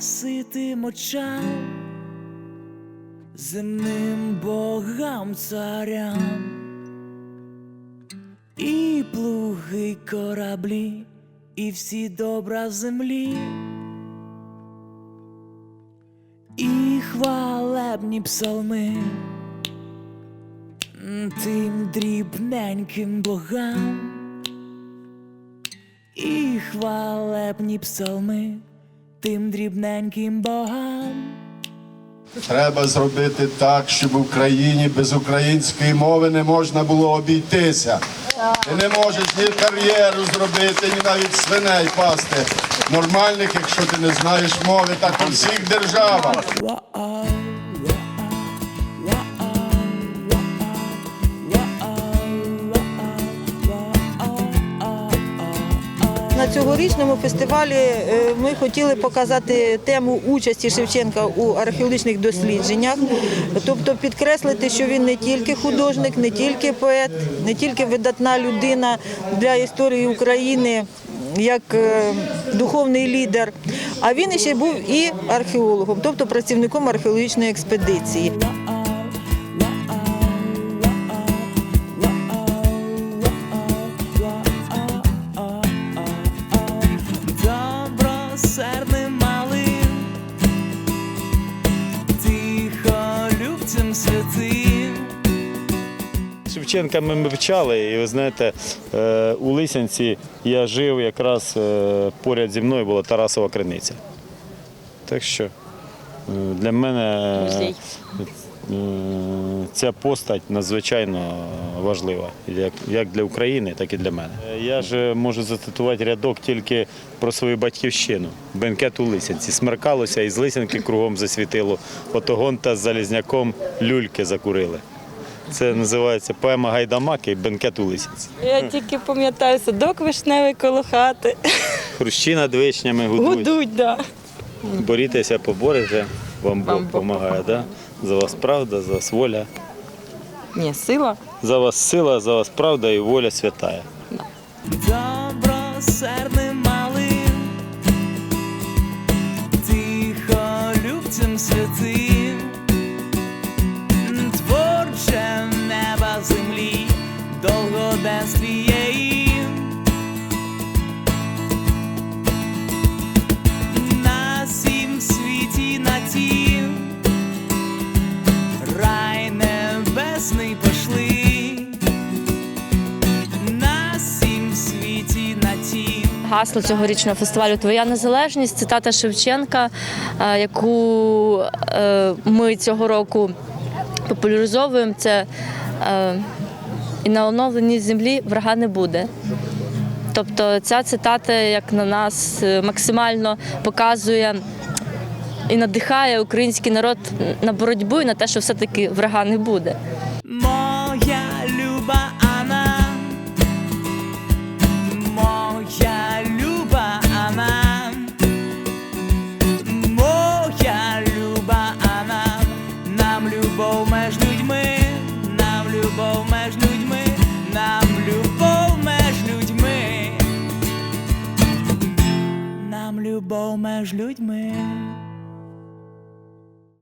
ситим очам, земним богам царям, і плуги, й кораблі, і всі добра землі, і хвалебні псалми. Тим дрібненьким богам і хвалебні псалми тим дрібненьким богам. Треба зробити так, щоб в Україні без української мови не можна було обійтися. Ти не можеш ні кар'єру зробити, ні навіть свиней пасти. Нормальних, якщо ти не знаєш мови, так у всіх державах. На цьогорічному фестивалі е, ми хотіли показати тему участі Шевченка у археологічних дослідженнях, тобто підкреслити, що він не тільки художник, не тільки поет, не тільки видатна людина для історії України. Як е, духовний лідер, а він ще був і археологом, тобто працівником археологічної експедиції. Шевченка ми вивчали, і ви знаєте, е, у Лисянці я жив якраз е, поряд зі мною була Тарасова криниця. Так що для мене Музей. е, ця постать надзвичайно важлива, як, для України, так і для мене. Е, Я ж можу зацитувати рядок тільки про свою батьківщину. Бенкет у Лисянці. Смеркалося і з Лисянки кругом засвітило. Отогон та з Залізняком люльки закурили. Це називається поема Гайдамаки бенкет у Лисянці. Я тільки пам'ятаю садок вишневий коло хати. Хрущі над вишнями гудуть. Гудуть, да. Борітеся, поборете, вам Бог допомагає. Да? За вас правда, за вас воля. Ні, сила. За вас сила, за вас правда і воля святая. Добросердним малим, тихолюбцем святим, Гасло цьогорічного фестивалю Твоя незалежність цитата Шевченка, е, яку е, ми цього року популяризовуємо. Це е, і на оновленій землі врага не буде. Тобто ця цитата, як на нас, максимально показує і надихає український народ на боротьбу і на те, що все-таки врага не буде. Любов між людьми, нам любов між людьми, нам любов між людьми, нам любов між людьми.